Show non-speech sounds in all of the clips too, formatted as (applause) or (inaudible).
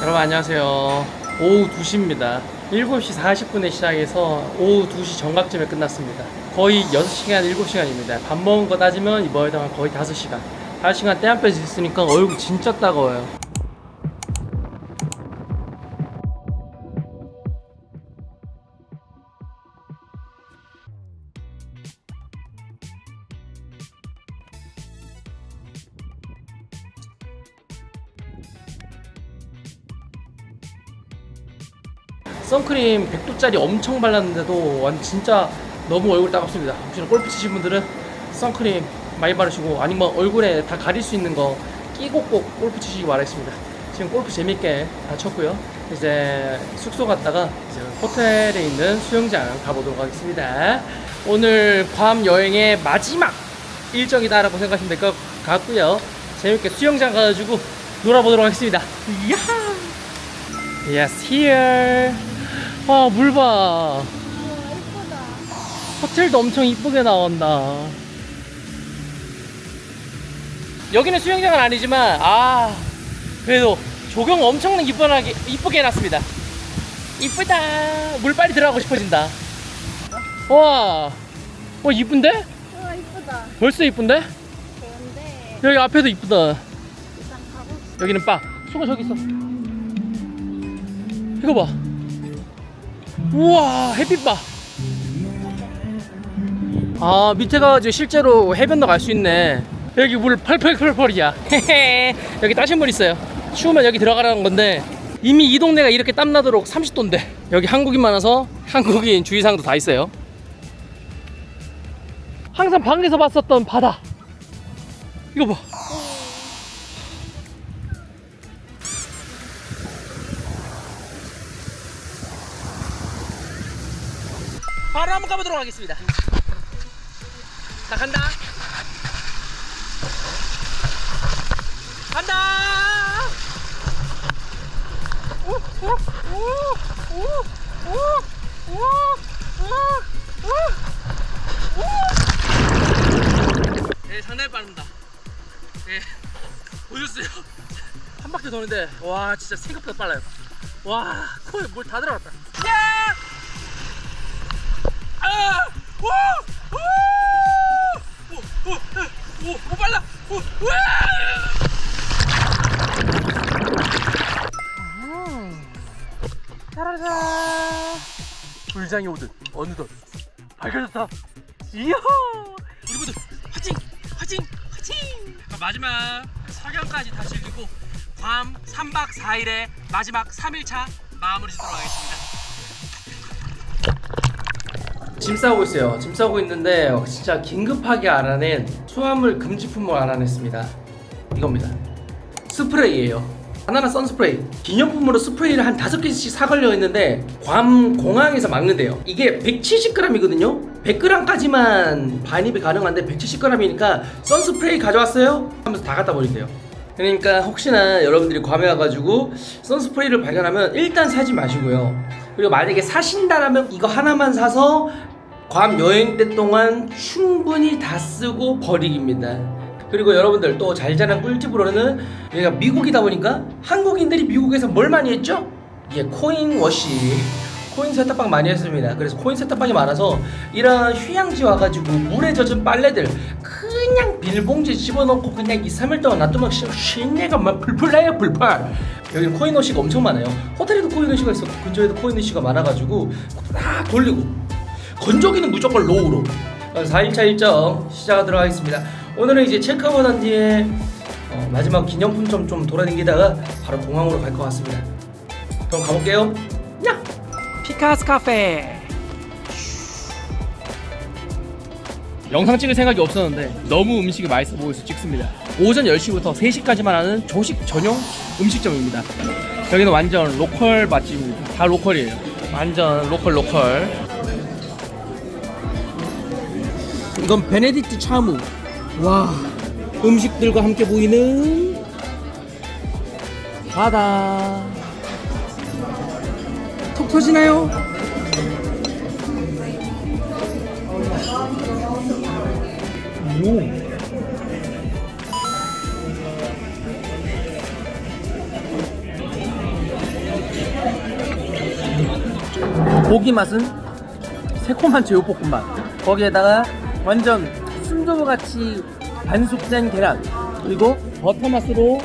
여러분 안녕하세요. 오후 2시입니다. 7시 40분에 시작해서 오후 2시 정각쯤에 끝났습니다. 거의 6시간, 7시간입니다. 밥 먹은 거 따지면 이번에 동안 거의 5시간. 5시간 때한 빼지 있으니까 얼굴 진짜 따가워요. 선크림 100도짜리 엄청 발랐는데도 완 진짜 너무 얼굴 따갑습니다. 혹시나 골프 치신 분들은 선크림 많이 바르시고 아니면 얼굴에 다 가릴 수 있는 거 끼고 꼭 골프 치시기 바라겠습니다. 지금 골프 재밌게 다 쳤고요. 이제 숙소 갔다가 이제 호텔에 있는 수영장 가보도록 하겠습니다. 오늘 괌 여행의 마지막 일정이다라고 생각하시면 될 것 같고요. 재밌게 수영장 가가지고 놀아보도록 하겠습니다. 이야! Yes, here. 와, 물 봐. 우와 이쁘다. 호텔도 엄청 이쁘게 나온다. 여기는 수영장은 아니지만, 아, 그래도 조경 엄청 이쁘게, 이쁘게 해놨습니다. 이쁘다. 물 빨리 들어가고 싶어진다. 와, 와, 이쁜데? 우와 이쁘다. 벌써 이쁜데? 좋은데 여기 앞에도 이쁘다. 일단. 여기는 빠. 수고 저기 있어. 이거 봐. 우와, 햇빛 봐. 아, 밑에 가가지고 실제로 해변도 갈 수 있네. 여기 물 펄펄펄펄이야. (laughs) 여기 따신 물 있어요. 추우면 여기 들어가라는 건데 이미 이 동네가 이렇게 땀나도록 30도인데 여기 한국인 많아서 한국인 주의사항도 다 있어요. 항상 방에서 봤었던 바다. 이거 봐. 바로 한번 가보도록 하겠습니다. 나 간다. 간다! 네 상당히 빠릅니다. 네 보셨어요? 한 바퀴 도는데 와 진짜 생각보다 빨라요. 와 코에 물 다 들어갔다. 야! 아! 오! 오! 오! 오! 오! 오! 빨라! 오! 와! 음. 짜라란! 불장이 오듯 어느덧 밝혀졌다. 이야! 모두 화이팅! 화이팅! 화이팅! 마지막 석양까지 다 즐기고 괌 3박 4일의 마지막 3일차 마무리 짓도록 하겠습니다. 짐 싸고 있어요. 짐 싸고 있는데 어, 진짜 긴급하게 알아낸 수화물 금지품을 알아냈습니다. 이겁니다. 스프레이예요. 하나는 선스프레이. 기념품으로 스프레이를 한 다섯 개씩 사걸려 있는데 괌 공항에서 막는데요. 이게 170g이거든요. 100g까지만 반입이 가능한데 170g이니까 선스프레이 가져왔어요? 하면서 다 갖다 버린대요. 그러니까 혹시나 여러분들이 괌에 와가지고 선스프레이를 발견하면 일단 사지 마시고요. 그리고 만약에 사신다라면 이거 하나만 사서 괌 여행 때 동안 충분히 다 쓰고 버리기입니다. 그리고 여러분들 또 잘 자란 꿀팁으로는 여기가 미국이다 보니까 한국인들이 미국에서 뭘 많이 했죠? 예, 코인 워시. 코인 세탁방 많이 했습니다. 그래서 코인 세탁방이 많아서 이런 휴양지 와가지고 물에 젖은 빨래들 그냥 비닐봉지 집어넣고 그냥 2, 3일 동안 놔두면 신내가 막 풀풀 나요 풀풀 여기는 코인 워시가 엄청 많아요 호텔에도 코인 워시가 있어 근처에도 코인 워시가 많아가지고 다 돌리고 건조기는 무조건 로우로. 4일차 일정 시작하도록 하겠습니다. 오늘은 이제 체크아웃 한 뒤에 어, 마지막 기념품점 좀 돌아다니다가 바로 공항으로 갈 것 같습니다. 그럼 가볼게요. 야! 피카스 카페. 영상 찍을 생각이 없었는데 너무 음식이 맛있어 보여서 찍습니다. 오전 10시부터 3시까지만 하는 조식 전용 음식점입니다. 여기는 완전 로컬 맛집입니다. 다 로컬이에요. 완전 로컬 로컬 이건 베네딕트 차무. 와, 음식들과 함께 보이는 바다. 톡 터지나요? 오. 고기 맛은 새콤한 제육볶음밥 거기에다가 완전 순두부 같이 반숙된 계란 그리고 버터 맛으로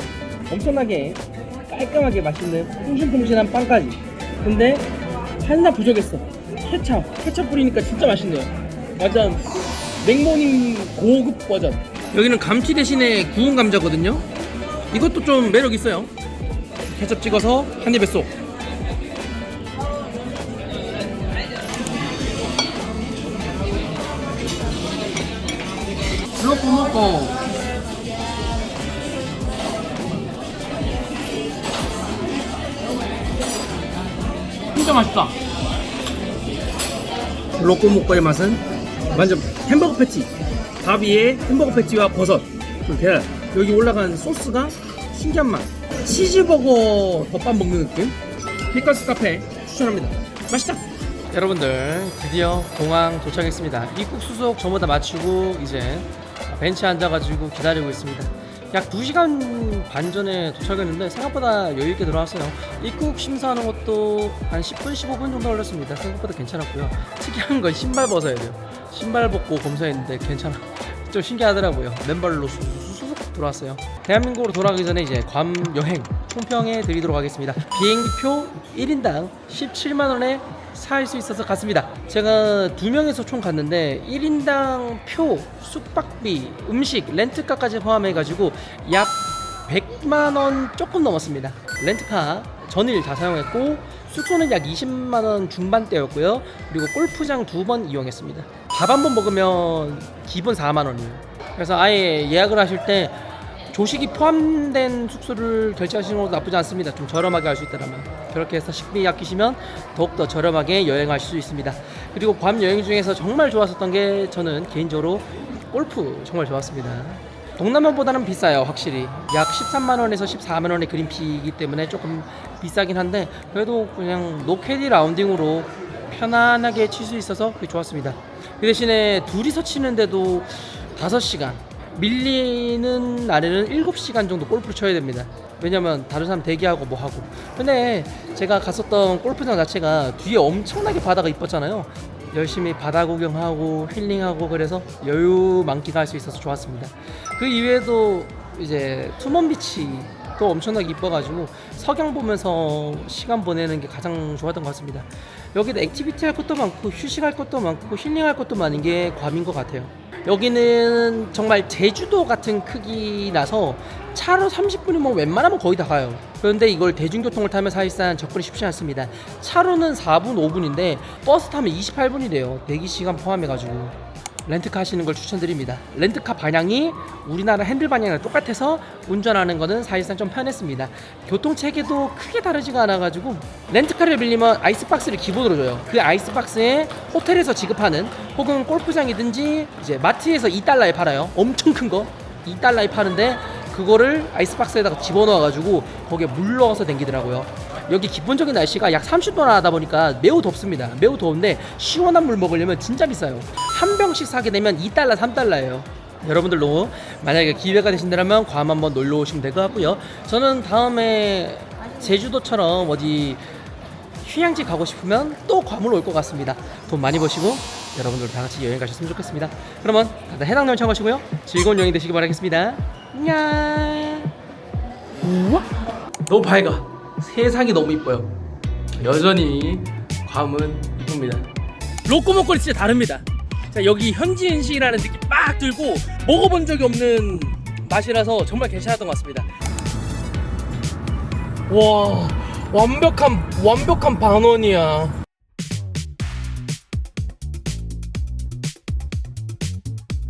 엄청나게 깔끔하게 맛있는 퐁신퐁신한 빵까지. 근데 하나 부족했어. 케찹 케찹 뿌리니까 진짜 맛있네요. 완전 냉모닝 고급 버전. 여기는 감튀 대신에 구운 감자거든요. 이것도 좀 매력 있어요. 케첩 찍어서 한 입에 쏙 먹고 진짜 맛있다. 블로코 목과의 맛은 완전 햄버거 패티. 밥 위에 햄버거 패티와 버섯. 그리고 계란 여기 올라간 소스가 신기한 맛. 치즈버거 덮밥 먹는 느낌? 피커스 카페 추천합니다. 맛있다. 여러분들 드디어 공항 도착했습니다. 입국 수속 전부 다 마치고 이제 벤치에 앉아가지고 기다리고 있습니다 약 2시간 반 전에 도착했는데 생각보다 여유있게 들어왔어요 입국 심사하는 것도 한 10분 15분 정도 걸렸습니다 생각보다 괜찮았고요 특이한 건 신발 벗어야 돼요 신발 벗고 검사했는데 괜찮아 좀 신기하더라고요 맨발로 수수수 들어왔어요 대한민국으로 돌아가기 전에 이제 괌 여행 총평해 드리도록 하겠습니다 비행기표 1인당 17만원에 살 수 있어서 갔습니다. 제가 두 명에서 총 갔는데 1인당 표, 숙박비, 음식, 렌트카까지 포함해 가지고 약 100만 원 조금 넘었습니다. 렌트카 전일 다 사용했고 숙소는 약 20만 원 중반대였고요. 그리고 골프장 두 번 이용했습니다. 밥 한 번 먹으면 기본 4만 원이에요. 그래서 아예 예약을 하실 때 조식이 포함된 숙소를 결제하시는 것도 나쁘지 않습니다. 좀 저렴하게 할 수 있다면 그렇게 해서 식비 아끼시면 더욱더 저렴하게 여행하실 수 있습니다. 그리고 괌 여행 중에서 정말 좋았었던 게 저는 개인적으로 골프 정말 좋았습니다. 동남아보다는 비싸요, 확실히. 약 13만 원에서 14만 원의 그린피이기 때문에 조금 비싸긴 한데 그래도 그냥 노캐디 라운딩으로 편안하게 칠 수 있어서 좋았습니다. 그 대신에 둘이서 치는데도 5시간 밀리는 날에는 7시간 정도 골프를 쳐야 됩니다. 왜냐면 다른 사람 대기하고 뭐 하고. 근데 제가 갔었던 골프장 자체가 뒤에 엄청나게 바다가 이뻤잖아요. 열심히 바다 구경하고 힐링하고 그래서 여유 만끽할 수 있어서 좋았습니다. 그 이외에도 이제 투먼비치도 엄청나게 이뻐가지고 석양 보면서 시간 보내는 게 가장 좋았던 것 같습니다. 여기도 액티비티 할 것도 많고 휴식할 것도 많고 힐링할 것도 많은 게 괌인 것 같아요. 여기는 정말 제주도 같은 크기라서 차로 30분이면 웬만하면 거의 다 가요. 그런데 이걸 대중교통을 타면 사실상 접근이 쉽지 않습니다. 차로는 4분, 5분인데 버스 타면 28분이래요. 대기 시간 포함해가지고. 렌트카 하시는 걸 추천드립니다. 렌트카 방향이 우리나라 핸들 방향이랑 똑같아서 운전하는 거는 사실상 좀 편했습니다. 교통 체계도 크게 다르지가 않아가지고 렌트카를 빌리면 아이스박스를 기본으로 줘요. 그 아이스박스에 호텔에서 지급하는 혹은 골프장이든지 이제 마트에서 2달러에 팔아요. 엄청 큰 거. 2달러에 파는데 그거를 아이스박스에다가 집어넣어가지고 거기에 물 넣어서 댕기더라고요. 여기 기본적인 날씨가 약 30도나 하다 보니까 매우 덥습니다. 매우 더운데 시원한 물 먹으려면 진짜 비싸요. 한 병씩 사게 되면 2달러, 3달러예요. 여러분들도 만약에 기회가 되신다면 괌 한번 놀러 오시면 될 것 같고요. 저는 다음에 제주도처럼 어디 휴양지 가고 싶으면 또 괌을 올것 같습니다. 돈 많이 버시고 여러분들 다 같이 여행 가셨으면 좋겠습니다. 그러면 다들 해당면 참고하시고요. 즐거운 여행 되시기 바라겠습니다. 안녕. 우와, 너무 밝아. 세상이 너무 이뻐요. 여전히 괌은 이쁩니다. 로꼬 목걸이 진짜 다릅니다. 자 여기 현지 음식이라는 느낌 빡 들고 먹어본 적이 없는 맛이라서 정말 괜찮았던 것 같습니다. 와 완벽한 완벽한 반원이야.